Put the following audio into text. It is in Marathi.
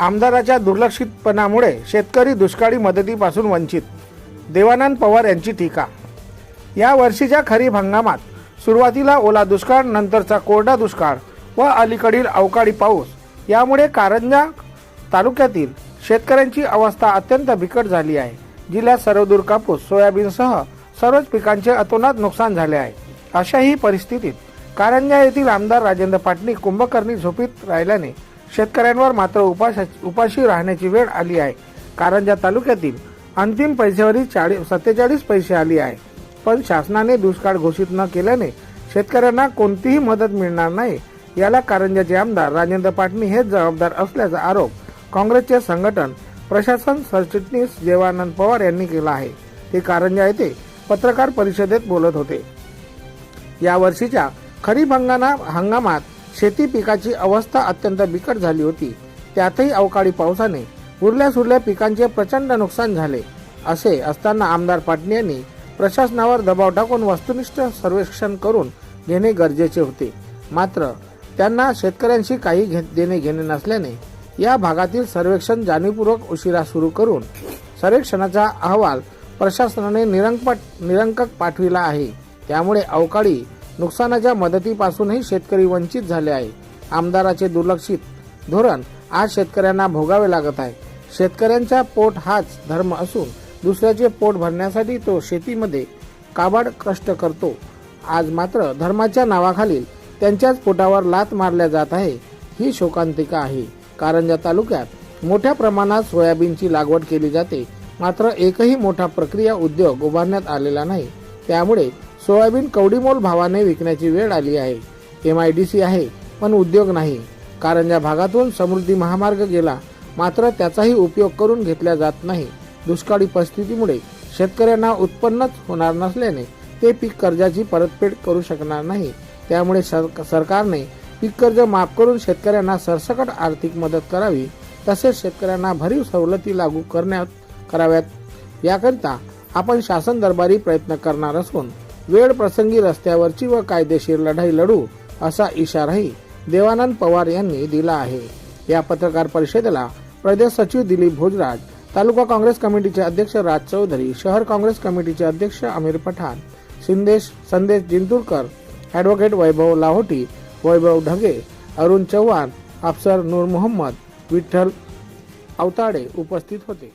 आमदाराच्या दुर्लक्षितपणामुळे शेतकरी दुष्काळी मदतीपासून वंचित. देवानंद पवार यांची टीका. या वर्षीच्या खरीप हंगामात सुरुवातीला ओला दुष्काळ नंतरचा कोरडा दुष्काळ व अलीकडील अवकाळी पाऊस यामुळे कारंजा तालुक्यातील शेतकऱ्यांची अवस्था अत्यंत बिकट झाली आहे. जिल्ह्यात सर्वदूर कापूस सोयाबीनसह सर्वच पिकांचे अतोनात नुकसान झाले आहे. अशाही परिस्थितीत कारंजा येथील आमदार राजेंद्र पाटणी कुंभकर्णी झोपीत राहिल्याने शेतकऱ्यांवर मात्र उपाशा उपाशी राहण्याची वेळ आली आहे. कारंजा तालुक्यातील अंतिम पैसेवरील चाळीस सत्तेचाळीस पैसे आली आहे. पण शासनाने दुष्काळ घोषित न केल्याने शेतकऱ्यांना कोणतीही मदत मिळणार नाही. याला कारंजाचे आमदार राजेंद्र पाटणी हेच जबाबदार असल्याचा आरोप काँग्रेसचे संघटन प्रशासन सरचिटणीस देवानंद पवार यांनी केला आहे. ते कारंजा येथे पत्रकार परिषदेत बोलत होते. या वर्षीच्या खरीप हंगामा हंगामात शेती पिकाची अवस्था अत्यंत बिकट झाली होती. त्यातही अवकाळी पावसाने उरल्या सुरल्या पिकांचे प्रचंड नुकसान झाले. असे असताना आमदार पाटणे यांनी प्रशासनावर दबाव टाकून वस्तुनिष्ठ सर्वेक्षण करून घेणे गरजेचे होते. मात्र त्यांना शेतकऱ्यांशी काही घे देणे घेणे नसल्याने या भागातील सर्वेक्षण जाणीवपूर्वक उशिरा सुरू करून सर्वेक्षणाचा अहवाल प्रशासनाने निरंक निरंकक पाठविला आहे. त्यामुळे अवकाळी नुकसानाच्या मदतीपासूनही शेतकरी वंचित झाले आहे. आमदाराचे दुर्लक्षित धोरण आज शेतकऱ्यांना भोगावे लागत आहे. शेतकऱ्यांचा पोट हाच धर्म असून दुसऱ्याचे पोट भरण्यासाठी तो शेतीमध्ये काबाड कष्ट करतो. आज मात्र धर्माच्या नावाखाली त्यांच्याच पोटावर लात मारल्या जात आहे. ही शोकांतिका आहे. कारंजा तालुक्यात मोठ्या प्रमाणात सोयाबीनची लागवड केली जाते. मात्र एकही मोठा प्रक्रिया उद्योग उभारण्यात आलेला नाही. त्यामुळे सोयाबीन कवडीमोल भावाने विकण्याची वेळ आली आहे. एम आय डी सी आहे पण उद्योग नाही. कारण या भागातून समृद्धी महामार्ग गेला मात्र त्याचाही उपयोग करून घेतला जात नाही. दुष्काळी परिस्थितीमुळे शेतकऱ्यांना उत्पन्नच होणार नसल्याने ते पीक कर्जाची परतफेड करू शकणार नाही. त्यामुळे सर- सरकारने पीक कर्ज माफ करून शेतकऱ्यांना सरसकट आर्थिक मदत करावी तसेच शेतकऱ्यांना भरीव सवलती लागू करण्यात कराव्यात. याकरिता आपण शासन दरबारी प्रयत्न करणार असून वेळ प्रसंगी रस्त्यावरची व कायदेशीर लढाई लढू असा इशाराही देवानंद पवार यांनी दिला आहे. या पत्रकार परिषदेला प्रदेश सचिव दिलीप भोजराज तालुका काँग्रेस कमिटीचे अध्यक्ष राज चौधरी शहर काँग्रेस कमिटीचे अध्यक्ष आमिर पठाण सिंदेश संदेश जिंतूरकर ॲडव्होकेट वैभव लाहोटी वैभव ढगे अरुण चव्हाण अफसर नूर मोहम्मद विठ्ठल अवताडे उपस्थित होते.